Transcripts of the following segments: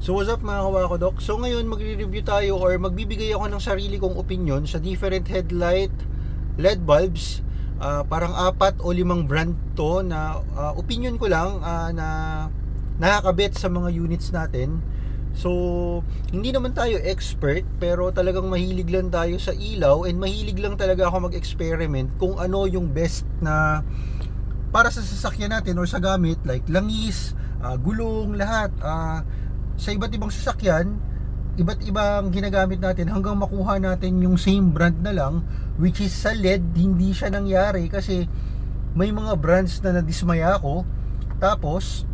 So what's up mga kawakodok? So ngayon magre-review tayo or magbibigay ako ng sarili kong opinion sa different headlight LED bulbs. Ah, parang apat o limang brand to na ah, opinion ko lang ah, na nakakabit sa mga units natin. So hindi naman tayo expert pero talagang mahilig lang tayo sa ilaw and mahilig lang talaga ako mag-experiment kung ano yung best na para sa sasakyan natin or sa gamit like langis, ah, gulong, lahat. Ah, sa iba't ibang sasakyan, iba't ibang ginagamit natin hanggang makuha natin yung same brand na lang which is sa LED hindi siya nangyari kasi may mga brands na nadismaya ako. Tapos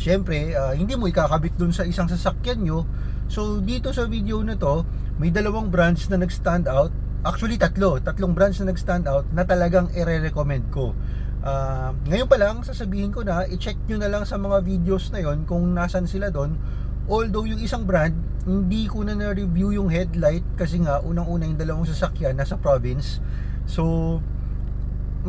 syempre ah, hindi mo ikakabit dun sa isang sasakyan nyo. So dito sa video na to may dalawang brands na nag-stand out. Actually tatlo. Tatlong brands na nag-stand out na talagang i-recommend ko Ah, ngayon pa lang sasabihin ko na i-check nyo na lang sa mga videos na yon kung nasan sila doon. Although yung isang brand hindi ko na na-review yung headlight kasi nga unang-una yung dalawang sasakyan nasa province. So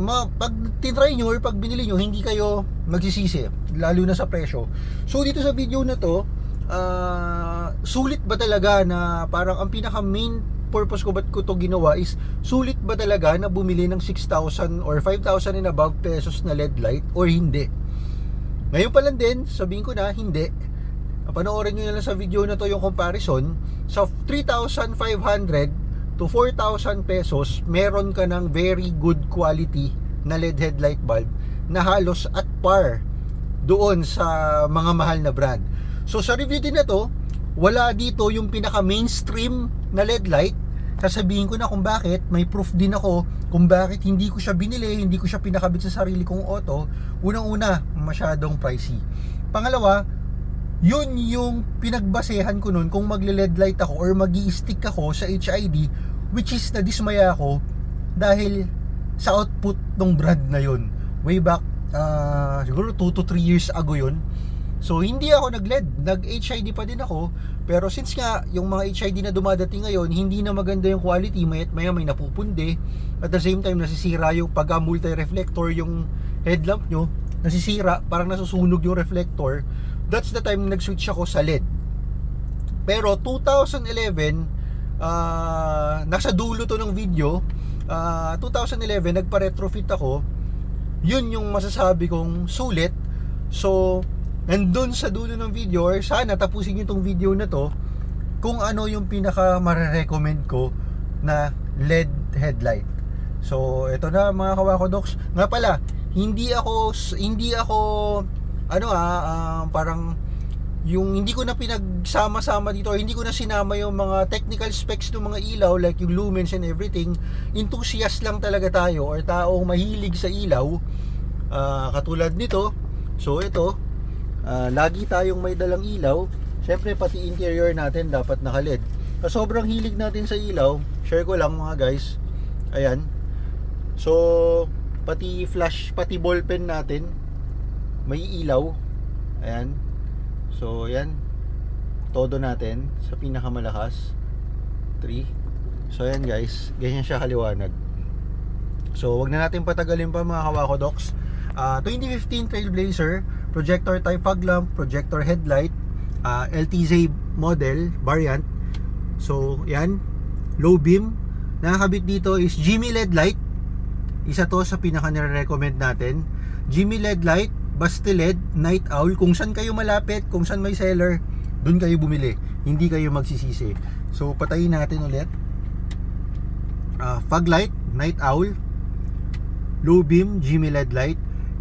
ma, pag tinry nyo or pag binili nyo hindi kayo magsisisi lalo na sa presyo. So dito sa video na to ah, sulit ba talaga na parang ang pinaka main purpose ko ba't ko to ginawa is sulit ba talaga na bumili ng 6,000 or 5,000 and above pesos na LED light or hindi? Ngayon pa lang din sabihin ko na hindi. Panoorin nyo na lang sa video na to yung comparison. Sa 3,500 to 4,000 pesos meron ka ng very good quality na LED headlight bulb na halos at par doon sa mga mahal na brand. So sa review din na to wala dito yung pinaka mainstream na LED light sasabihin ko na kung bakit may proof din ako kung bakit hindi ko siya binili hindi ko siya pinakabit sa sarili kong auto. Unang una masyadong pricey. Pangalawa yun yung pinagbasehan ko nun kung magle-LED light ako or mag stick ako sa HID which is nadismaya ako dahil sa output ng brand na yun. Way back ah, siguro 2 to 3 years ago yun so hindi ako nag-LED nag HID pa din ako. Pero since nga yung mga HID na dumadating ngayon hindi na maganda yung quality. May maya may napupundi at the same time nasisira yung pagka multi-reflector yung headlamp nyo. Nasisira. Parang nasusunog yung reflector. That's the time na nag-switch ako sa LED. Pero 2011, ah nasa dulo to ng video, ah 2011 nagpa-retrofit ako. Yun yung masasabi kong sulit. So, nandun sa dulo ng video or sana tapusin niyo tong video na to kung ano yung pinaka mare-recommend ko na LED headlight. So, ito na mga kawakodoks. Nga pala, hindi ako hindi ako ano ah, ah, parang yung hindi ko na pinagsama-sama dito hindi ko na sinama yung mga technical specs ng mga ilaw like yung lumens and everything enthusiast lang talaga tayo or taong mahilig sa ilaw Ah, katulad nito so ito ah, lagi tayong may dalang ilaw. Syempre pati interior natin dapat naka LED sa sobrang hilig natin sa ilaw. Share ko lang mga guys. Ayan. So pati flash pati ballpen natin may ilaw. Ayan. So ayan. Todo natin sa pinakamalakas. 3 so ayan guys. Ganyan siya kaliwanag. So wag na natin patagalin pa mga kawakodoks. Ah, 2015 Trailblazer projector type fog lamp projector headlight ah, LTZ model variant. So yan low beam. Nakakabit dito is Jimmy LED light isa to sa pinaka nire-recommend natin. Jimmy LED light Basti LED Night Owl. Kung saan kayo malapit kung saan may seller doon kayo bumili. Hindi kayo magsisisi. So patayin natin ulit. Ah, fog light Night Owl. Low beam Jimmy LED light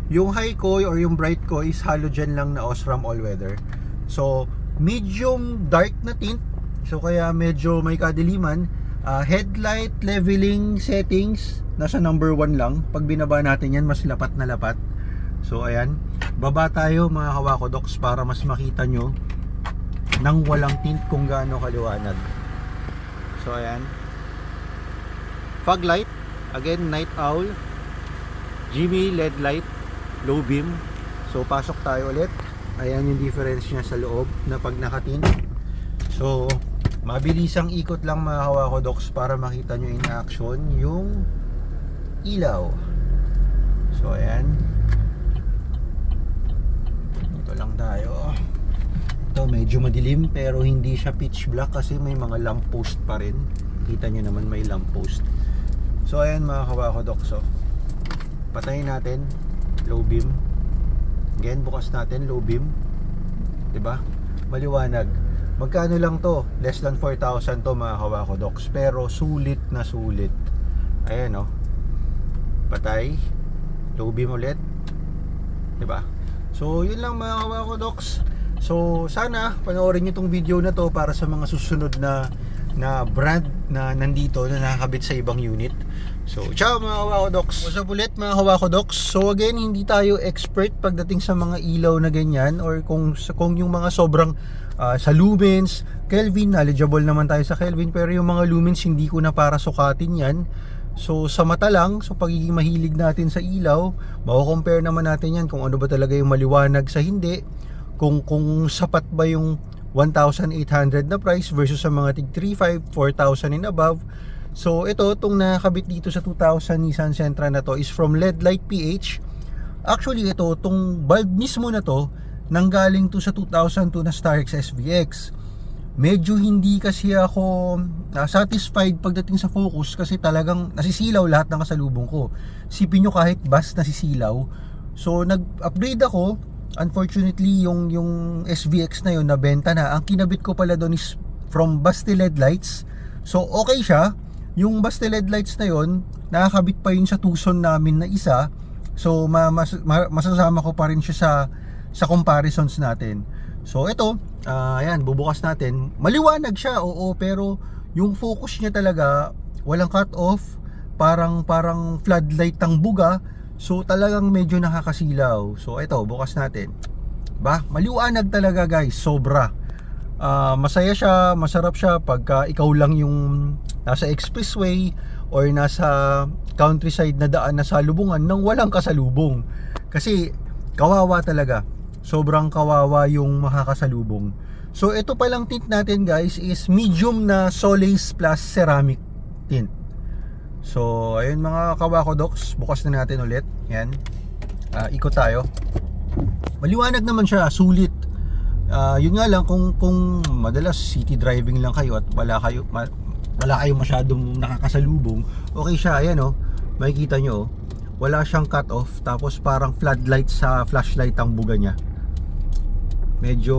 yung high ko or yung bright ko is halogen lang na Osram all weather. So medium dark na tint. So kaya medyo may kadiliman. Ah, headlight leveling settings nasa number 1 lang. Pag binaba natin yan mas lapat na lapat. So ayan. Baba tayo mga kawakodoks para mas makita nyo nang walang tint kung gaano kaliwanag. So ayan. Fog light. Again night owl. Jimmy LED light low beam. So pasok tayo ulit. Ayan yung difference niya sa loob na pag nakatint so mabilisang ikot lang mga kawakodoks para makita nyo in action yung ilaw. So ayan. Ito lang tayo. Ito medyo madilim pero hindi siya pitch black kasi may mga lamppost pa rin. Kita nyo naman may lamppost. So ayan mga kawakodokso. Patayin natin low beam. Again bukas natin low beam. 'Di ba? Maliwanag. Magkano lang to? Less than 4,000 to mga kawakodoks. Pero sulit na sulit. Ayan oh. Patay. Low beam ulit. 'Di ba? So yun lang mga kawakodoks. So sana panoorin niyo tong video na to para sa mga susunod na na brand na nandito na nakakabit sa ibang unit. So, ciao mga Kawakodoks! What's up ulit mga Kawakodoks? So again, hindi tayo expert pagdating sa mga ilaw na ganyan or kung, kung yung mga sobrang ah, sa lumens, Kelvin, knowledgeable naman tayo sa Kelvin pero yung mga lumens hindi ko na para sukatin yan. So sa mata lang, so pagiging mahilig natin sa ilaw, mako-compare naman natin yan kung ano ba talaga yung maliwanag sa hindi, kung kung sapat ba yung 1,800 na price versus sa mga tig 3,500, 4,000 and above. So ito, itong nakakabit dito sa 2,000 Nissan Sentra na to is from LED Light PH. Actually ito, itong bulb mismo na to, nanggaling to sa 2002 na Starex SVX. Medyo hindi kasi ako ah, satisfied pagdating sa focus kasi talagang nasisilaw lahat ng kasalubong ko. Sipin nyo kahit bus nasisilaw. So nag-upgrade ako unfortunately yung yung SVX na yun nabenta na. Ang kinabit ko pala doon is from Basti LED lights. So okay siya. Yung Basti LED lights na yun nakakabit pa yun sa Tucson namin na isa. So ma, mas, ma- masasama ko pa rin siya sa sa comparisons natin. So ito ah, ayan bubukas natin. Maliwanag siya oo pero yung focus niya talaga walang cut off parang parang floodlight ang buga So talagang medyo nakakasilaw. So ito, bukas natin. Ba, maliwanag talaga guys, sobra. Ah, masaya siya, masarap siya pagka ikaw lang yung nasa expressway or nasa countryside na daan na salubungan nang walang kasalubong. Kasi kawawa talaga. Sobrang kawawa yung makakasalubong. So ito palang tint natin guys is medium na Solace plus ceramic tint. So, ayun mga kawakodoks, bukas na natin ulit. Yan. Ah, ikot tayo. Maliwanag naman siya, sulit. Ah, yun nga lang kung kung madalas city driving lang kayo at wala kayo ma- wala kayo masyadong nakakasalubong, okay siya, ayan oh. Makikita nyo oh. Wala siyang cut off tapos parang floodlight sa flashlight ang buga niya. Medyo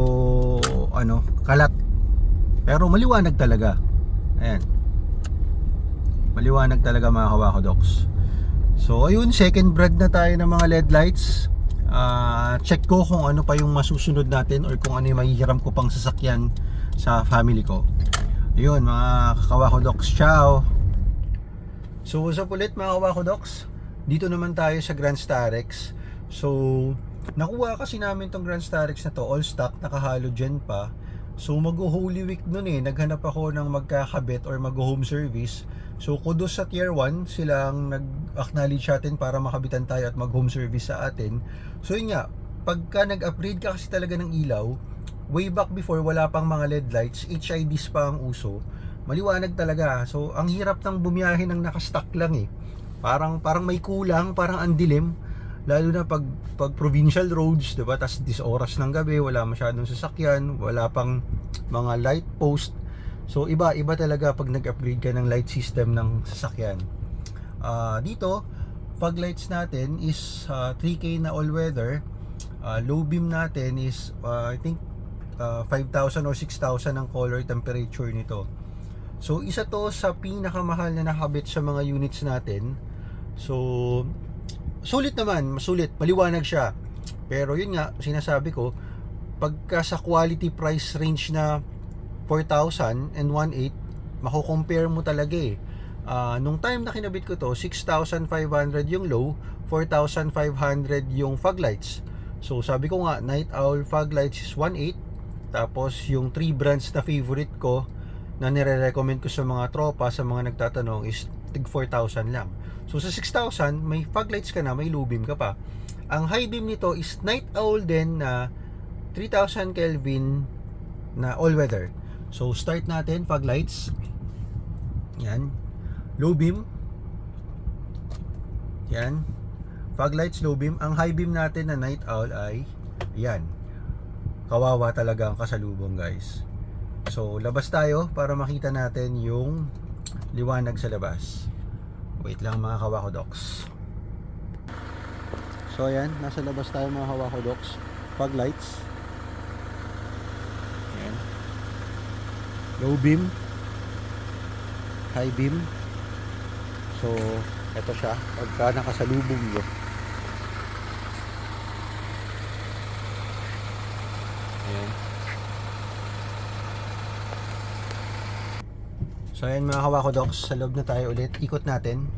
ano, kalat. Pero maliwanag talaga. Ayan maliwanag talaga mga kawakodoks so ayun second brand na tayo ng mga LED lights. Ah, check ko kung ano pa yung masusunod natin or kung ano yung mahihiram ko pang sasakyan sa family ko. Ayun mga kawakodoks ciao. So what's up ulit mga kawakodoks dito naman tayo sa Grand Starex so nakuha kasi namin tong Grand Starex na to. All stock naka halogen pa. So mag-Holy Week nun eh, naghanap ako ng magkakabit or mag-home service. So kudos sa Tier 1, silang nag-acknowledge atin para makabitan tayo at mag-home service sa atin. So yun nga, pagka nag-upgrade ka kasi talaga ng ilaw, way back before wala pang mga LED lights, HIDs pa ang uso. Maliwanag talaga. So ang hirap ng bumiyahe ng nakastock lang eh. Parang parang may kulang, parang ang dilim lalo na pag pag provincial roads, 'di ba? Tas 10 oras ng gabi, wala masyadong sasakyan, wala pang mga light post. So iba iba talaga pag nag-upgrade ka ng light system ng sasakyan. Ah, dito, fog lights natin is ah, 3K na all weather. Ah, low beam natin is ah, I think ah, 5,000 or 6,000 ang color temperature nito. So isa to sa pinakamahal na nakabit sa mga units natin. So sulit naman, masulit, maliwanag siya. Pero yun nga, sinasabi ko, pagka sa quality price range na 4,000 and 1.8, mako-compare mo talaga eh. Ah, nung time na kinabit ko to, 6,500 yung low, 4,500 yung fog lights. So sabi ko nga, Night Owl fog lights is 1.8. Tapos yung 3 brands na favorite ko na nire-recommend ko sa mga tropa, sa mga nagtatanong is tig 4,000 lang. So sa 6,000, may fog lights ka na, may low beam ka pa. Ang high beam nito is Night Owl din na 3,000 Kelvin na all weather. So start natin fog lights. Yan. Low beam. Yan. Fog lights low beam. Ang high beam natin na Night Owl ay yan. kawawa talaga ang kasalubong guys. So labas tayo para makita natin yung liwanag sa labas. Wait lang mga kawako docs. So ayan, nasa labas tayo mga kawako docs. Fog lights. Ayan. Low beam. High beam. So, eto siya. Pagka nakasalubong nyo. Ayan. So ayan mga kawako docs, sa loob na tayo ulit. Ikot natin.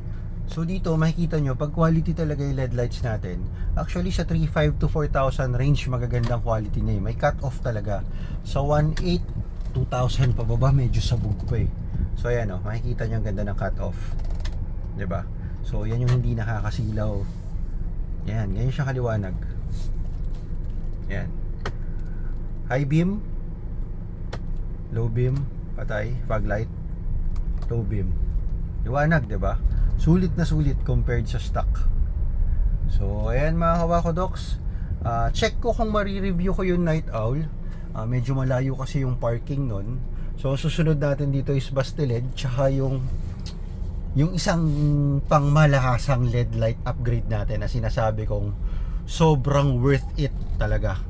So dito makikita nyo, pag quality talaga yung LED lights natin, actually sa 3.5 to 4,000 range magagandang quality na yun. May cut off talaga. Sa 1.8, 2,000 pababa, medyo sabog pa eh. So ayan o, makikita nyo ang ganda ng cut off. ba? So yan yung hindi nakakasilaw. Yan, ganyan siya kaliwanag. Yan. High beam, low beam, patay, fog light, low beam. Liwanag, ba? Sulit na sulit compared sa stock. So, ayan mga kawako docs. Ah, check ko kung marireview ko yung night owl. Ah, medyo malayo kasi yung parking nun. So, susunod natin dito is Basteled tsaka yung yung isang pangmalakasang LED light upgrade natin na sinasabi kong sobrang worth it talaga.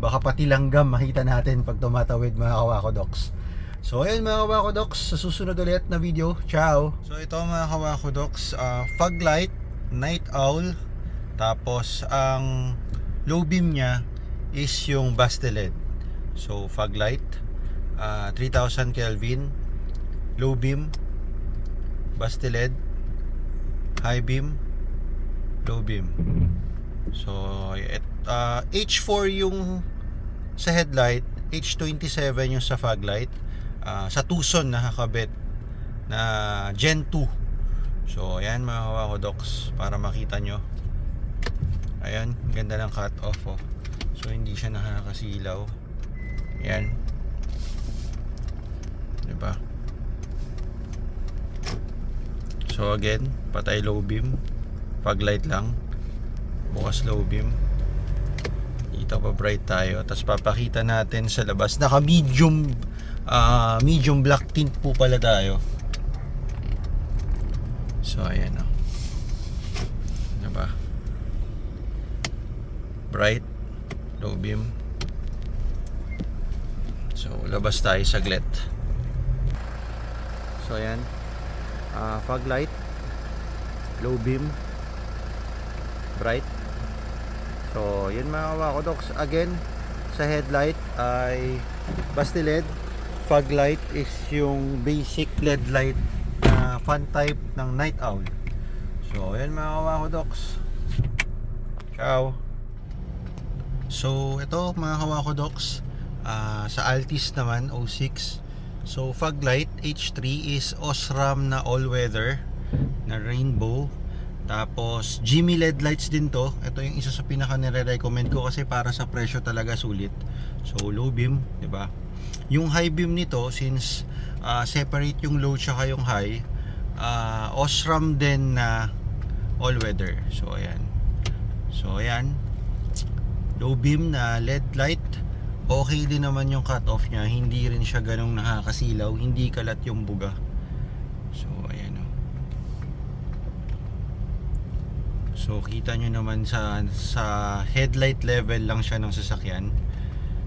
Baka pati langgam makita natin pag tumatawid mga kawako docs. So ayun mga kawakodoks, sa susunod ulit na video, ciao! So ito mga kawakodoks, uh, fog light, night owl, tapos ang low beam niya is yung Basteled. So fog light, uh, 3000 Kelvin, low beam, Basteled, high beam, low beam. So it, uh, H4 yung sa headlight, H27 yung sa fog light uh, sa Tucson nakakabit na Gen 2 so ayan mga kawako docs para makita nyo ayan ganda ng cut off oh. so hindi siya nakakasilaw ayan diba? So again patay low beam. Pag light lang. Bukas low beam. Dito pa bright tayo. Tapos papakita natin sa labas. Naka medium uh, medium black tint po pala tayo. So ayan o diba? Bright low beam so labas tayo saglit. So ayan. Uh, fog light. Low beam. Bright. So yun mga kawakodoks again sa headlight ay basti LED. Fog light is yung basic LED light na fan type ng night owl. So, ayan mga kawakodoks. Ciao. So, ito mga kawakodoks, uh, sa Altis naman, 06. So, fog light H3 is Osram na all-weather na rainbow. Tapos, Jimmy LED lights din to. Ito yung isa sa pinaka nire-recommend ko kasi para sa presyo talaga sulit. So, low beam, 'di ba? Yung high beam nito since uh, separate yung low tsaka yung high, uh, Osram din na all weather. So ayan. So ayan. Low beam na LED light. Okay din naman yung cut off niya. Hindi rin siya ganong nakakasilaw. Hindi kalat yung buga. So ayan o. So kita nyo naman sa sa headlight level lang siya ng sasakyan.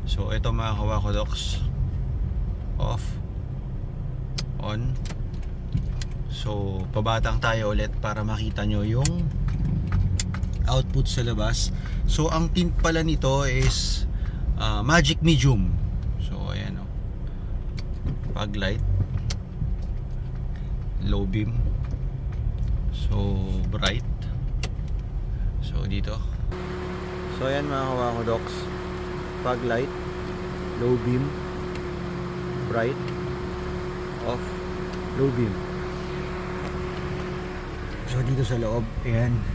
So ito mga kawakodoks off on so pabatang tayo ulit para makita nyo yung output sa labas so ang tint pala nito is uh, magic medium. So ayan o oh. pag light. Low beam. So bright. So dito. So ayan mga kawakodoks pag light. Low beam. Bright. Off. Low beam. So dito sa loob. Ayan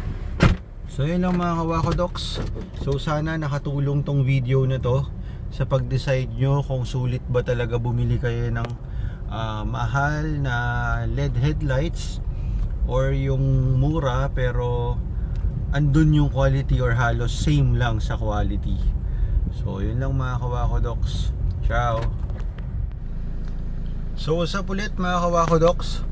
so yan lang mga kawakodoks so sana nakatulong tong video na to sa pag-decide nyo kung sulit ba talaga bumili kayo ng uh, mahal na LED headlights or yung mura pero andun yung quality or halos same lang sa quality So, yun lang mga kawakodoks. Ciao! So, what's up ulit mga kawakodoks?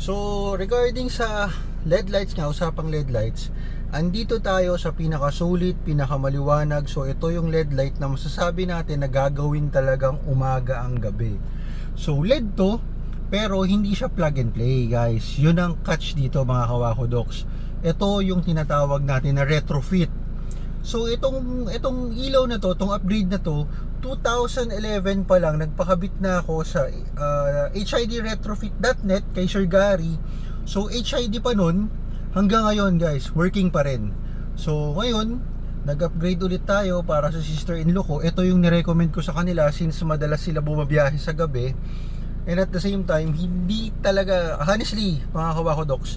So, regarding sa LED lights nga, usapang LED lights, andito tayo sa pinakasulit, pinakamaliwanag. So, ito yung LED light na masasabi natin na gagawin talagang umaga ang gabi. So, LED to, pero hindi siya plug and play guys. Yun ang catch dito mga kawakodoks. Ito yung tinatawag natin na retrofit. So itong itong ilaw na to, itong upgrade na to, 2011 pa lang nagpakabit na ako sa uh, hidretrofit.net kay Sir Gary. So HID pa nun hanggang ngayon guys, working pa rin. So ngayon, nag-upgrade ulit tayo para sa sister-in-law ko. Ito yung nirecommend ko sa kanila since madalas sila bumabiyahe sa gabi. And at the same time, hindi talaga, honestly, mga kawakodoks,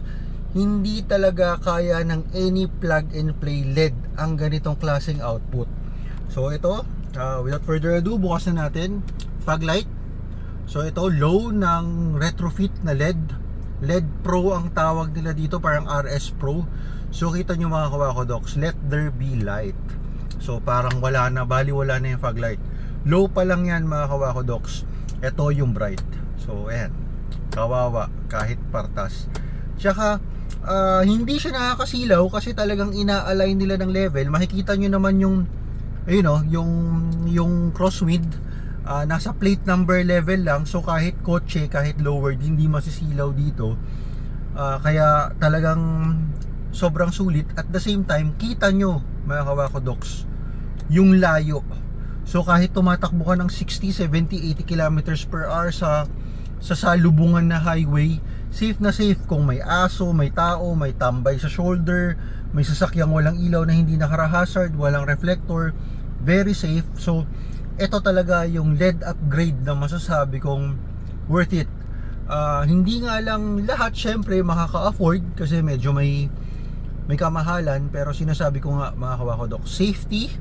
hindi talaga kaya ng any plug and play LED ang ganitong klaseng output. So ito, uh, without further ado, bukas na natin fog light. So ito, low ng retrofit na LED. LED Pro ang tawag nila dito, parang RS Pro. So kita nyo mga kawakodoks, let there be light. So parang wala na, bali wala na yung fog light. Low pa lang yan mga kawakodoks. Ito yung bright. So ayan, kawawa kahit partas. Tsaka uh, hindi siya nakakasilaw kasi talagang ina-align nila ng level. Makikita nyo naman yung ayun oh, yung yung crosswind uh, nasa plate number level lang. So kahit kotse, kahit lowered, hindi masisilaw dito. Uh, kaya talagang sobrang sulit at the same time kita nyo mga kawakodoks yung layo so kahit tumatakbo ka ng 60, 70, 80 kilometers per hour sa sa salubungan na highway safe na safe kung may aso, may tao, may tambay sa shoulder may sasakyang walang ilaw na hindi nakara-hazard walang reflector very safe so ito talaga yung LED upgrade na masasabi kong worth it. Uh, hindi nga lang lahat syempre makaka-afford kasi medyo may may kamahalan pero sinasabi ko nga mga kawakodok safety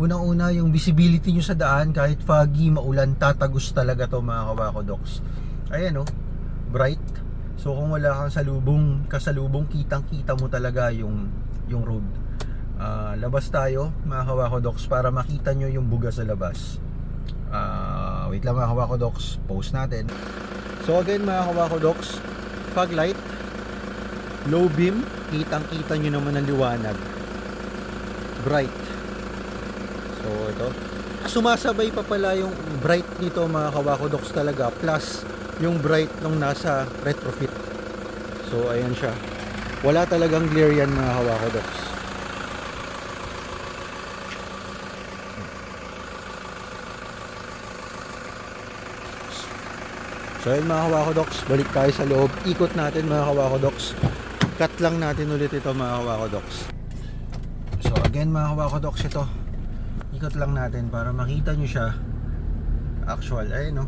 unang-una yung visibility nyo sa daan kahit foggy, maulan, tatagos talaga to mga kawakodoks ayan o, bright. So kung wala kang salubong kasalubong kitang kita mo talaga yung yung road uh, labas tayo mga kawakodoks para makita nyo yung buga sa labas. Uh, wait lang mga kawakodoks post natin. So again mga kawakodoks fog light low beam kitang kita nyo naman ang liwanag. Bright. So ito. Sumasabay pa pala yung bright nito mga kawakodoks talaga plus yung bright nung nasa retrofit. So ayan siya. Wala talagang glare yan mga kawakodoks So ayun mga kawakodoks, balik tayo sa loob. Ikot natin mga kawakodoks. Cut lang natin ulit ito mga kawakodoks. So again mga kawakodoks ito. Ikot lang natin para makita nyo siya. Actual, ayun no.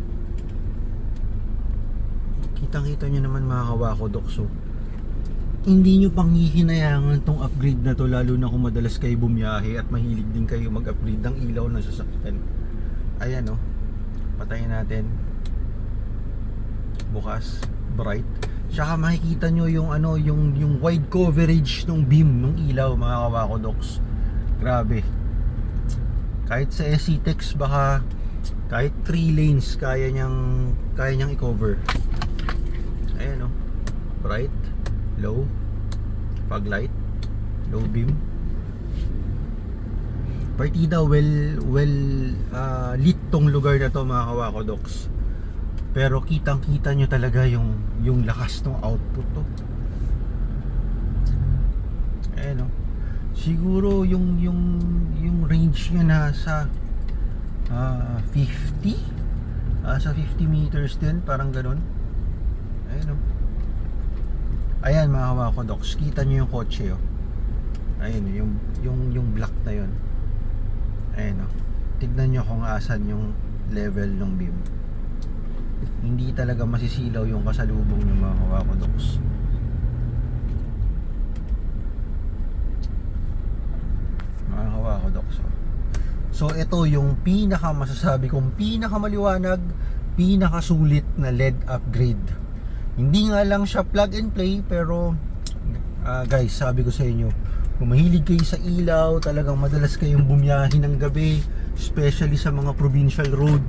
Kitang kita nyo naman mga kawakodoks. So, hindi nyo pang hihinayangan tong upgrade na to lalo na kung madalas kayo bumiyahe at mahilig din kayo mag-upgrade ng ilaw ng sasakyan. Ayan no. Patayin natin bukas bright. Tsaka makikita nyo yung ano yung yung wide coverage ng beam ng ilaw mga kawakodoks. Grabe. Kahit sa SCTEX baka kahit 3 lanes kaya niyang kaya niyang i-cover. Ayan o bright low fog light low beam. Partida well well uh, lit tong lugar na to mga kawakodoks pero kitang kita nyo talaga yung yung lakas ng output to. Eh no? Siguro yung yung yung range niya nasa uh, 50 uh, sa 50 meters din parang ganun. Ayun no? Ayan mga kawakodoks kita nyo yung kotse oh. Ayun yung yung yung black na yun. Ayun no? Tignan nyo kung asan yung level ng beam hindi talaga masisilaw yung kasalubong ng mga kawakodoks. Mga kawakodoks oh. so ito yung pinaka masasabi kong pinaka maliwanag pinaka sulit na LED upgrade. Hindi nga lang siya plug and play pero uh, guys sabi ko sa inyo kung mahilig kayo sa ilaw talagang madalas kayong bumiyahin ng gabi especially sa mga provincial road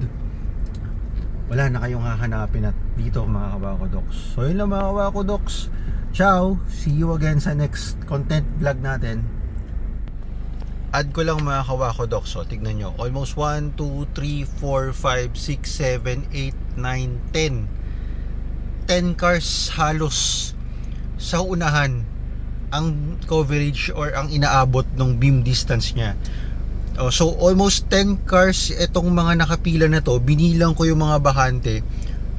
wala na kayong hahanapin at dito mga kawakodoks so yun lang mga kawakodoks ciao. See you again sa next content vlog natin. Add ko lang mga kawakodoks so tignan nyo. Almost 1, 2, 3, 4, 5, 6, 7, 8, 9, 10 10 cars halos sa unahan ang coverage or ang inaabot ng beam distance niya Oh, so almost 10 cars itong mga nakapila na to. Binilang ko yung mga bakante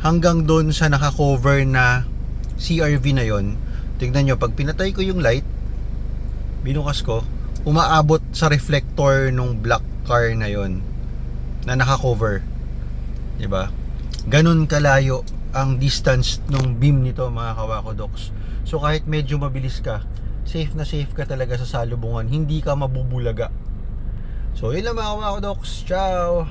hanggang doon sa naka-cover na CRV na yon. Tignan nyo, pag pinatay ko yung light, binukas ko, umaabot sa reflector nung black car na yon na naka-cover. 'Di ba? Ganun kalayo ang distance ng beam nito mga kawakodoks. So kahit medyo mabilis ka, safe na safe ka talaga sa salubungan, hindi ka mabubulaga. So yun lang mga kumakadoks. Ciao!